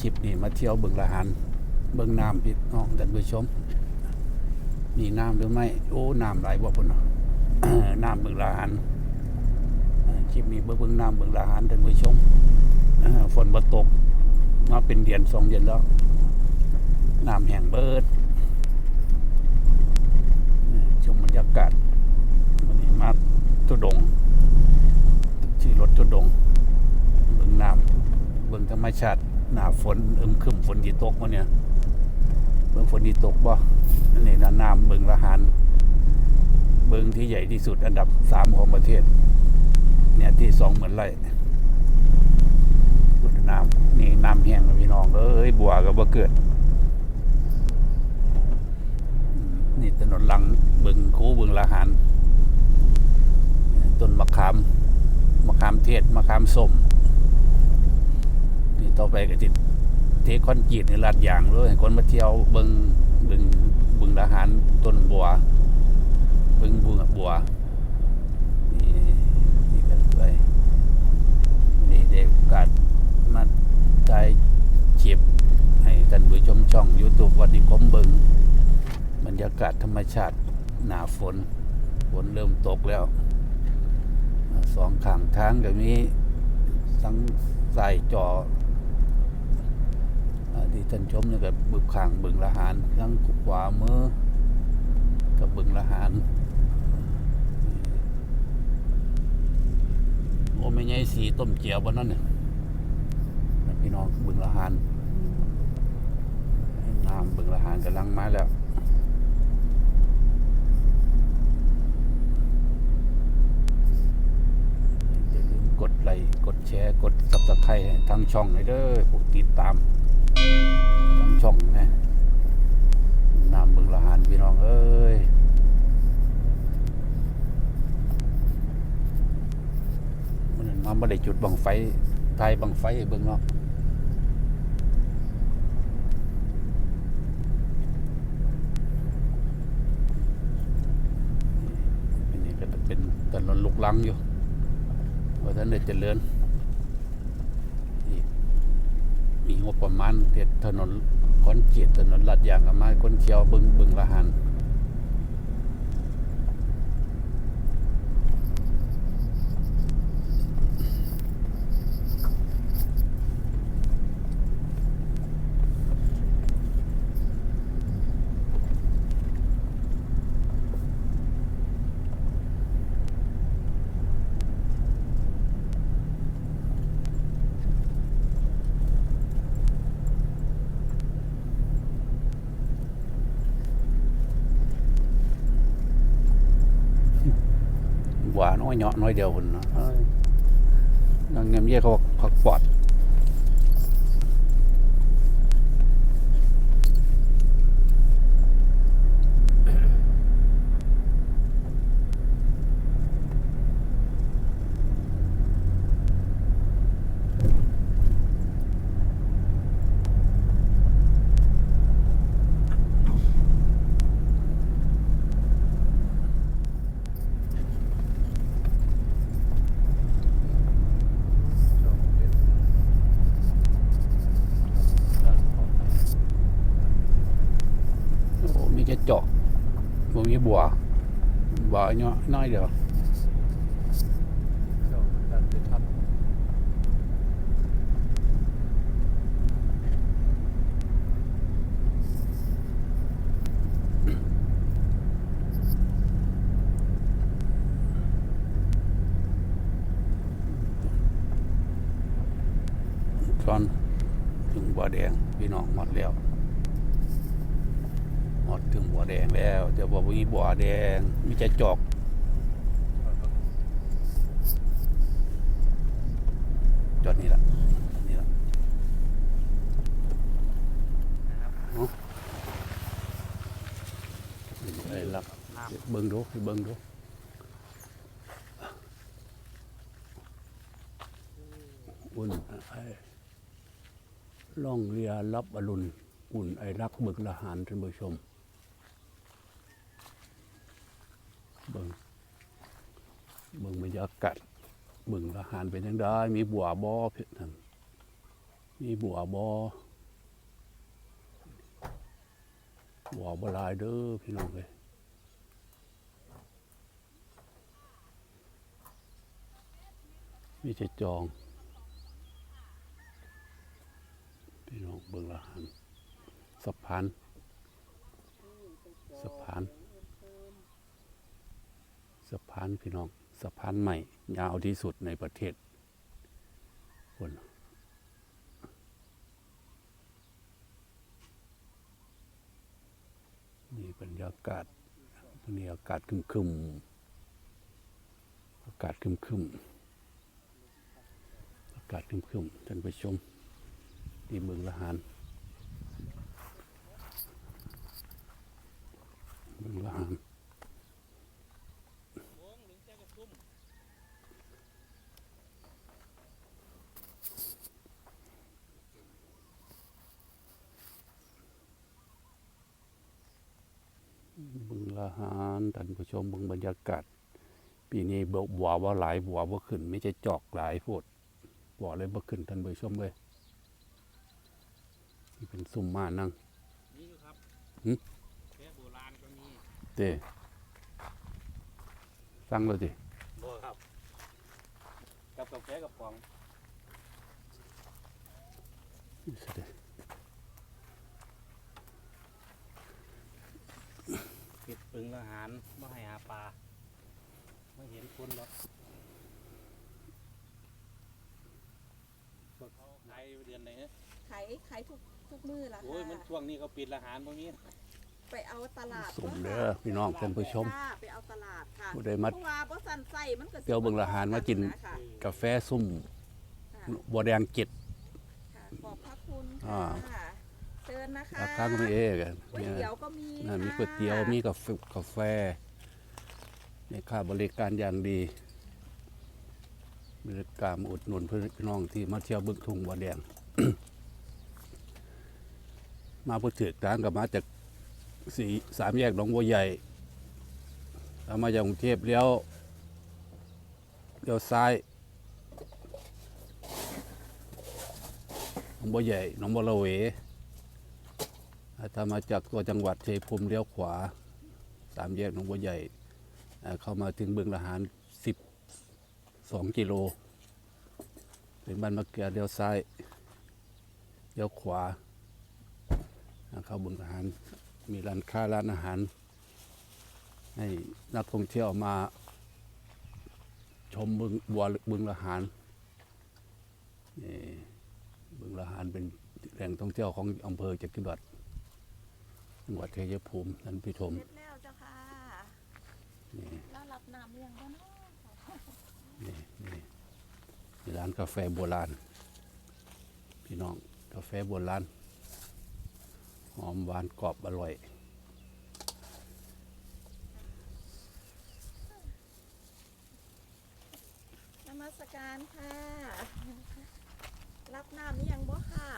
คลิปนี้มาเที่ยวเบึงละหานเบิ่งน้ำพี่น้องท่านผู้ชมมีน้ำหรือไม่ โอ้น้ำไหลบ่พุ่นเนาะน้ำเบึงละหานคลิปนี้เบิ่งเบิ่งน้ำเบึงละหานท่านผู้ชมฝนบ่ตก มาเป็นเดือนสองเดือนแล้วน้ำแห้งเบิดชมบรรยากาศวันนี้มาตุดงค์ที่รถตุดงเบิ่งน้ำเบิ่งธรรมชาติ หน้าฝนอึมครึมฝนที่ตกมาเนี่ยเบิ่งฝนที่ตกบ่อันนี้นะน้ำเบิ่งละหานเบิ่งที่ใหญ่ที่สุดอันดับสามของประเทศ เนี่ยที่สองเหมือนไรพุทธน้ำนี่น้ำแห้งพี่น้องเอ้ยบัวก็บ่เกิด นี่ถนนหลังเบิ่งคูเบิ่งละหานต้นมะขามมะขามเทศมะขามส้ม ต่อไปก็จิเทคอนกรีตในลาดยางเลยคนมาเที่ยวเบิงเบิงบึงทหารต้นบัวเบิงบึงบัวนี่นี่กันไปนี่ได้โอกาสมาได้เฉียบให้ท่านผู้ชมช่อง YouTube วันนี้ผมเบิงบรรยากาศธรรมชาติหนาฝนฝนเริ่มตกแล้วสองข้างทางก็มีทั้งสายจออ่า ที่ท่านชมนี่ก็บึกข่างบึงละหานข้างขวามือกับบึงละหานโอ้ไม่ใช่สีต้มเจียวบนนั่นเนี่ยพี่น้องบึงละหานน้ำบึงละหานกำลังมาแล้วอย่าลืมกดไลค์กดแชร์ กดซับสไครต์ทางช่องเลยเด้อผู้ติดตาม ทางช่องนะน้ำบึงละหานพี่น้องเอ้ยมันมาไม่ได้จุดบังไฟทายบังไฟให้เบิ่งเนาอันนี้ก็เป็นถนนลูกลังอยู่ว่าท่านได้เจริญนี่ มีงบประมาณเด็ดถนนคอนเกียตถนนลาดยางกับไม้คนเชียวบึงบึงละหัน หวานน้อยเหยาะน้อยเดียวคนเนาะเอ้ยนั่งเงียบเยี่ยเขาพักปอดโอ้มีแค่เจาะ บ่มีบัวบัวเนาะน้อยเดียวตอนถึงบัวแดงพี่น้องหมดแล้ว หมดถึงบัวแดงแล้วแต่บ่ามีบัวแดงมีแต่จอกจอดนี่ละนี่ละเอาไอ้ลักเบิ่งดูเบิ่งดูอุ่นไอ้ล่องเรือรับอรุณอุ่นไอรักบิกละหารท่านผู้ชม เบิ่งเบิ่งบรรยากาศเบิ่งอาหารเป็นยังได้มีบัวบอเพื่อนมีบัวบอบัวบลายเด้อพี่น้องเลยมีจะจอง พี่น้องเบิ่งอาหารสะพาน สะพานพี่น้องสะพานใหม่ ยาวที่สุดในประเทศคนนี่บรรยากาศวันนี้อากาศครึมอากาศครึมอากาศครึมท่านผู้ชมที่เมืองละหานเมืองละหานเมื องละหานท่านผู้ชมเมืองบรรยากาศปีนี้บบัวว่าหลายบัวว่าขึ้นไม่ใช่จอกหลายโพดบัวเลยบ่ขึ้นท่านผู้ชมเลยนี่เป็นซุ่มมานั่งนี่ครับหึแค่โบราณก็มีเต้สั่งเลยดิบ่ครับกับกาแฟกับฟอง นี่สิเด้ ปิดปึงอาหารไม่ให้หาปลาไม่เห็นคนหรอกพวกเขาขายเดือนไหนเนี่ยขายขายทุกทุกมื้อละโอ้ยมันค่ะช่วงนี้เขาปิดอาหารพวกนี้ไปเอาตลาดสุ่มเด้อพี่น้องท่านผู้ชมค่ะไปเอาตลาดค่ะผู้ใดมาเพราะว่าบ่สั่นใส่มันก็สิเดี๋ยวเบิ่งละหารมากิน ค่ะกาแฟซุ่มค่ะบัวแดงเจ็ด ค่ะขอบพระคุณอ่า ค่ะ เชิญนะคะราคาก็ไม่เอะกันก๋วยเนี่ยเตี๋ยวก็มีนั่นมีค่ะก๋วยเตี๋ยวมีกาแฟกาแฟนี่ค่าบริการอย่างดีบริการอุดหนุนพี่น้องที่มาเที่ยวบึกทุ่งบัวแดง มาพูดถึงทางกับมาจากสีสามแยกหนองบัวใหญ่ถ้ามาจากกรุงเทพเลี้ยวเลี้ยวซ้ายหนองบัวใหญ่หนองบัวละเว ถ้ามาจากตัวจังหวัดชัยภูมิเลี้ยวขวาสามแยกหนองบัวใหญ่ เข้ามาถึงบึงละหารสิบสองกิโลถึงบ้านมะเกือเลี้ยวซ้ายเลี้ยวขวา เข้าบึงละหารมีร้านค้าร้านอาหาร ให้นักท่องเที่ยวมาชมบึงบัวบึงละหารนี่บึงละหารเป็นแหล่งท่องเที่ยวของอำเภอจักริวัด จังหวัดชัยภูมิท่านผู้ชมเสร็จแล้วเจ้าค่ะนี่แล้วรับน้ำเลี้ยงบ่เนาะนี่นี่นี่ร้านกาแฟโบราณ พี่น้องกาแฟโบราณหอมหวานกรอบอร่อยนมัสการค่ะ รับน้ำหรือยังบ่ค่ะ